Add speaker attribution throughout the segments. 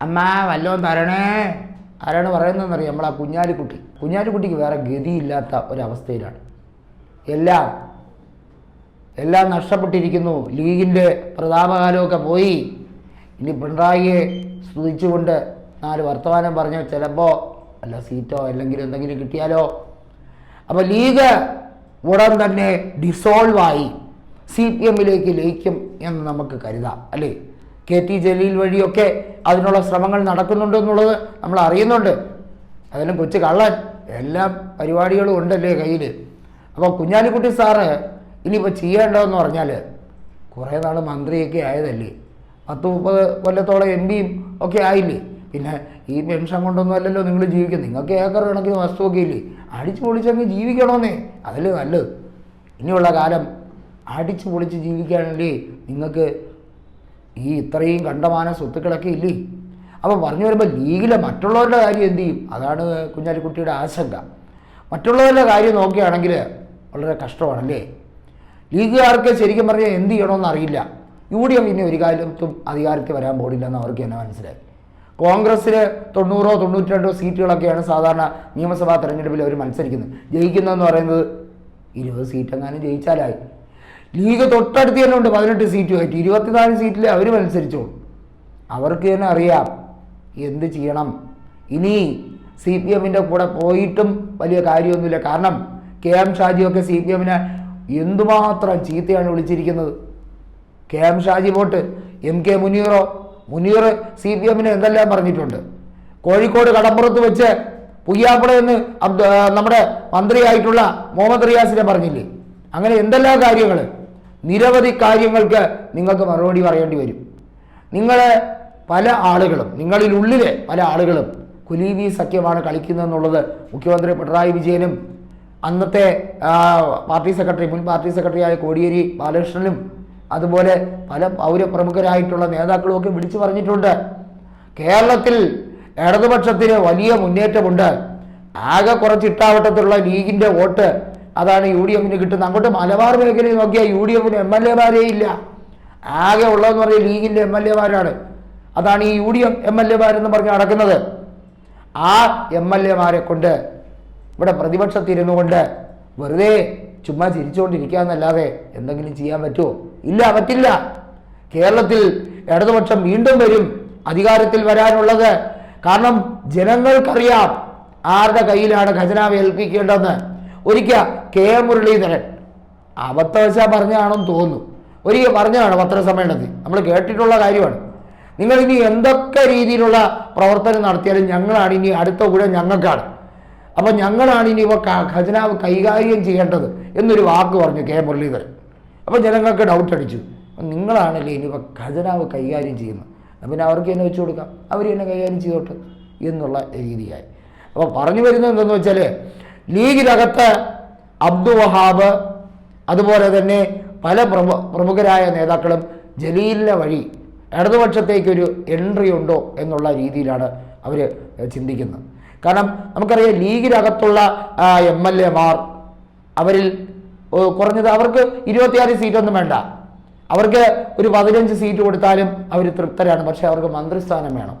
Speaker 1: അമ്മ വല്ലതും തരണേ. ആരാണ് പറയുന്നതെന്നറിയാം? ആ കുഞ്ഞാലിക്കുട്ടി. കുഞ്ഞാലിക്കുട്ടിക്ക് വേറെ ഗതിയില്ലാത്ത ഒരവസ്ഥയിലാണ്. എല്ലാം എല്ലാം നഷ്ടപ്പെട്ടിരിക്കുന്നു. ലീഗിന്റെ പ്രതാപകാലമൊക്കെ പോയി. ഇനി പിണറായിയെ സ്തുതിച്ചുകൊണ്ട് നാല് വർത്തമാനം പറഞ്ഞോ? ചിലപ്പോൾ അല്ല സീറ്റോ അല്ലെങ്കിൽ എന്തെങ്കിലും കിട്ടിയാലോ? അപ്പോൾ ലീഗ് ഉടൻ തന്നെ ഡിസോൾവായി സി പി എമ്മിലേക്ക് ലയിക്കും എന്ന് നമുക്ക് കരുതാം അല്ലേ? കെ ടി ജലീൽ വഴിയൊക്കെ അതിനുള്ള ശ്രമങ്ങൾ നടക്കുന്നുണ്ട് എന്നുള്ളത് നമ്മൾ അറിയുന്നുണ്ട്. അതിലും കൊച്ചു കള്ളൻ. എല്ലാ പരിപാടികളും ഉണ്ടല്ലേ കയ്യിൽ അപ്പോൾ കുഞ്ഞാലിക്കുട്ടി സാറ് ഇനിയിപ്പോൾ ചെയ്യേണ്ടതെന്ന് പറഞ്ഞാൽ കുറേ നാൾ മന്ത്രിയൊക്കെ ആയതല്ലേ. പത്ത് മുപ്പത് കൊല്ലത്തോളം എം പിയും ഒക്കെ ആയില്ലേ. പിന്നെ ഈ പെൻഷൻ കൊണ്ടൊന്നും അല്ലല്ലോ നിങ്ങൾ ജീവിക്കുന്നത്. നിങ്ങൾക്ക് ഏക്കർ കണക്കിന് വസ്തുവൊക്കെ ഇല്ലേ. അടിച്ചു പൊളിച്ചങ്ങ് ജീവിക്കണമെന്നേ അതല്ലേ നല്ലത്. ഇനിയുള്ള കാലം അടിച്ചു പൊളിച്ച് ജീവിക്കാനല്ലേ നിങ്ങൾക്ക് ഈ ഇത്രയും കണ്ടമാന സ്വത്തുക്കളൊക്കെ ഇല്ലേ? അപ്പോൾ പറഞ്ഞു വരുമ്പോൾ ലീഗിലെ മറ്റുള്ളവരുടെ കാര്യം എന്ത് ചെയ്യും? അതാണ് കുഞ്ഞാലിക്കുട്ടിയുടെ ആശങ്ക. മറ്റുള്ളവരുടെ കാര്യം നോക്കുകയാണെങ്കിൽ വളരെ കഷ്ടമാണല്ലേ? ലീഗുകാർക്ക് ശരിക്കും പറഞ്ഞാൽ എന്ത് ചെയ്യണമെന്ന് അറിയില്ല. യു ഡി എഫ് ഇനി ഒരു കാലത്തും അധികാരത്തിൽ വരാൻ പോടില്ലെന്ന് അവർക്ക് തന്നെ മനസ്സിലായി. കോൺഗ്രസ്സിൽ തൊണ്ണൂറോ തൊണ്ണൂറ്റി രണ്ടോ സീറ്റുകളൊക്കെയാണ് സാധാരണ നിയമസഭാ തെരഞ്ഞെടുപ്പിൽ അവർ മത്സരിക്കുന്നത്. ജയിക്കുന്നതെന്ന് പറയുന്നത് ഇരുപത് സീറ്റെങ്ങാനും ജയിച്ചാലായി. ലീഗ് തൊട്ടടുത്ത് തന്നെ ഉണ്ട്. പതിനെട്ട് സീറ്റുമായിട്ട് ഇരുപത്തിനാല് സീറ്റിൽ അവർ മത്സരിച്ചോളും. അവർക്ക് തന്നെ അറിയാം എന്ത് ചെയ്യണം. ഇനി സി പി എമ്മിന്റെ കൂടെ പോയിട്ടും വലിയ കാര്യമൊന്നുമില്ല. കാരണം കെ എം ഷാജിയൊക്കെ സി പി എമ്മിനെ എന്തുമാത്രം ചീത്തയാണ് വിളിച്ചിരിക്കുന്നത്. കെ എം ഷാജി പോട്ട് എം കെ മുനീറോ? മുനീർ സി പി എമ്മിനെ എന്തെല്ലാം പറഞ്ഞിട്ടുണ്ട്? കോഴിക്കോട് കടപ്പുറത്ത് വെച്ച് പുയ്യാപ്പുഴ എന്ന് നമ്മുടെ മന്ത്രിയായിട്ടുള്ള മുഹമ്മദ് റിയാസിനെ പറഞ്ഞില്ലേ? അങ്ങനെ എന്തെല്ലാം കാര്യങ്ങൾ നിരവധി കാര്യങ്ങൾക്ക് നിങ്ങൾക്ക് മറുപടി പറയേണ്ടി വരും. നിങ്ങൾ പല ആളുകളും നിങ്ങളിലുള്ളിലെ പല ആളുകളും കുലീബി സഖ്യമാണ് കളിക്കുന്നതെന്നുള്ളത് മുഖ്യമന്ത്രി പിണറായി വിജയനും അന്നത്തെ പാർട്ടി സെക്രട്ടറി മുൻ പാർട്ടി സെക്രട്ടറിയായ കോടിയേരി ബാലകൃഷ്ണനും അതുപോലെ പല പൗരപ്രമുഖരായിട്ടുള്ള നേതാക്കളും ഒക്കെ വിളിച്ചു പറഞ്ഞിട്ടുണ്ട്. കേരളത്തിൽ ഇടതുപക്ഷത്തിന് വലിയ മുന്നേറ്റമുണ്ട്. ആകെ കുറച്ച് ഇട്ടാവട്ടത്തിലുള്ള ലീഗിന്റെ വോട്ട് അതാണ് യു ഡി എഫിന് കിട്ടുന്നത്. അങ്ങോട്ട് മലബാർ മേഖലയിൽ നോക്കിയാൽ യു ഡി എഫിന് എം എൽ എമാരേ ഇല്ല. ആകെ ഉള്ളതെന്ന് പറഞ്ഞാൽ ലീഗിന്റെ എം എൽ എമാരാണ്. അതാണ് ഈ U D F M L എമാരെന്ന് പറഞ്ഞ് നടക്കുന്നത്. ആ എം എൽ എമാരെ കൊണ്ട് ഇവിടെ പ്രതിപക്ഷത്തിരുന്നു കൊണ്ട് വെറുതെ ചുമ്മാ ചിരിച്ചുകൊണ്ടിരിക്കാന്നല്ലാതെ എന്തെങ്കിലും ചെയ്യാൻ പറ്റുമോ? ഇല്ല പറ്റില്ല. കേരളത്തിൽ ഇടതുപക്ഷം വീണ്ടും വരും. അധികാരത്തിൽ വരാനുള്ളത്. കാരണം ജനങ്ങൾക്കറിയാം ആരുടെ കയ്യിലാണ് ഖജനാവ് ഏൽപ്പിക്കേണ്ടതെന്ന്. ഒരിക്കൽ കെ എം മുരളീധരൻ അബദ്ധവശ പറഞ്ഞാണെന്ന് തോന്നുന്നു. ഒരിക്കൽ പറഞ്ഞതാണ് പത്രസമ്മേളനത്തിൽ. നമ്മൾ കേട്ടിട്ടുള്ള കാര്യമാണ്. നിങ്ങൾ ഇനി എന്തൊക്കെ രീതിയിലുള്ള പ്രവർത്തനം നടത്തിയാലും ഞങ്ങളാണ് ഇനി അടുത്ത കൂടെ ഞങ്ങൾക്കാണ്. അപ്പം ഞങ്ങളാണ് ഇനി ഇപ്പോൾ ഖജനാവ് കൈകാര്യം ചെയ്യേണ്ടത് എന്നൊരു വാക്ക് പറഞ്ഞു കെ മുരളീധരൻ. അപ്പോൾ ജനങ്ങൾക്ക് ഡൗട്ട് അടിച്ചു. നിങ്ങളാണല്ലേ ഇനി ഇവ ഖജനാവ് കൈകാര്യം ചെയ്യുന്നത്? പിന്നെ അവർക്ക് എന്നെ വെച്ചു കൊടുക്കാം. അവർ എന്നെ കൈകാര്യം ചെയ്തോട്ട് എന്നുള്ള രീതിയായി. അപ്പോൾ പറഞ്ഞു വരുന്നത് എന്തെന്ന് വെച്ചാൽ ലീഗിനകത്ത് അബ്ദു വഹാബ് അതുപോലെ തന്നെ പല പ്രമു പ്രമുഖരായ നേതാക്കളും ജലീലിനെ വഴി ഇടതുപക്ഷത്തേക്കൊരു എൻട്രി ഉണ്ടോ എന്നുള്ള രീതിയിലാണ് അവർ ചിന്തിക്കുന്നത്. കാരണം നമുക്കറിയാം ലീഗിനകത്തുള്ള എം എൽ എമാർ അവരിൽ കുറഞ്ഞത് അവർക്ക് ഇരുപത്തിയാറ് സീറ്റൊന്നും വേണ്ട. അവർക്ക് ഒരു പതിനഞ്ച് സീറ്റ് കൊടുത്താലും അവർ തൃപ്തരാണ്. പക്ഷേ അവർക്ക് മന്ത്രിസ്ഥാനം വേണം.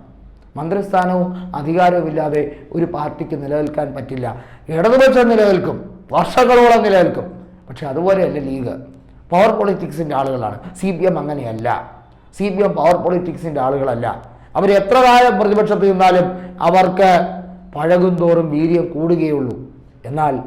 Speaker 1: മന്ത്രിസ്ഥാനവും അധികാരവും ഇല്ലാതെ ഒരു പാർട്ടിക്ക് നിലനിൽക്കാൻ പറ്റില്ല. ഇടതുപക്ഷം നിലനിൽക്കും വർഷങ്ങളോളം നിലനിൽക്കും. പക്ഷെ അതുപോലെയല്ല ലീഗ്. പവർ പൊളിറ്റിക്സിന്റെ ആളുകളാണ്. സി പി എം അങ്ങനെയല്ല. സി പി എം പവർ പൊളിറ്റിക്സിന്റെ ആളുകളല്ല. അവർ എത്ര കാലം പ്രതിപക്ഷത്ത് നിന്നാലും അവർക്ക് പഴകും തോറും വീര്യം കൂടുകയുള്ളൂ. എന്നാൽ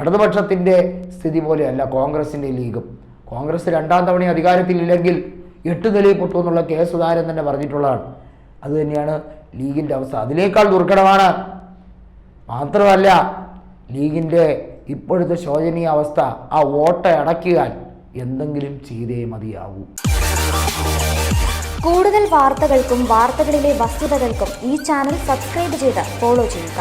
Speaker 1: ഇടതുപക്ഷത്തിന്റെ സ്ഥിതി പോലെയല്ല കോൺഗ്രസിന്റെ ലീഗും. കോൺഗ്രസ് രണ്ടാം തവണ അധികാരത്തിലില്ലെങ്കിൽ എട്ട് നിലയിൽ പൊട്ടുമെന്നുള്ള കെ സുധാകരൻ തന്നെ പറഞ്ഞിട്ടുള്ളതാണ്. അത് തന്നെയാണ് ലീഗിന്റെ അവസ്ഥ. അതിനേക്കാൾ ദുർഘടമാണ്. മാത്രമല്ല ലീഗിന്റെ ഇപ്പോഴത്തെ ശോചനീയ അവസ്ഥ ആ വോട്ട് അടയ്ക്കാൻ എന്തെങ്കിലും ചെയ്തേ മതിയാവൂ.
Speaker 2: കൂടുതൽ വാർത്തകൾക്കും വാർത്തകളിലെ വസ്തുതകൾക്കും ഈ ചാനൽ സബ്സ്ക്രൈബ് ചെയ്ത് ഫോളോ ചെയ്യുക.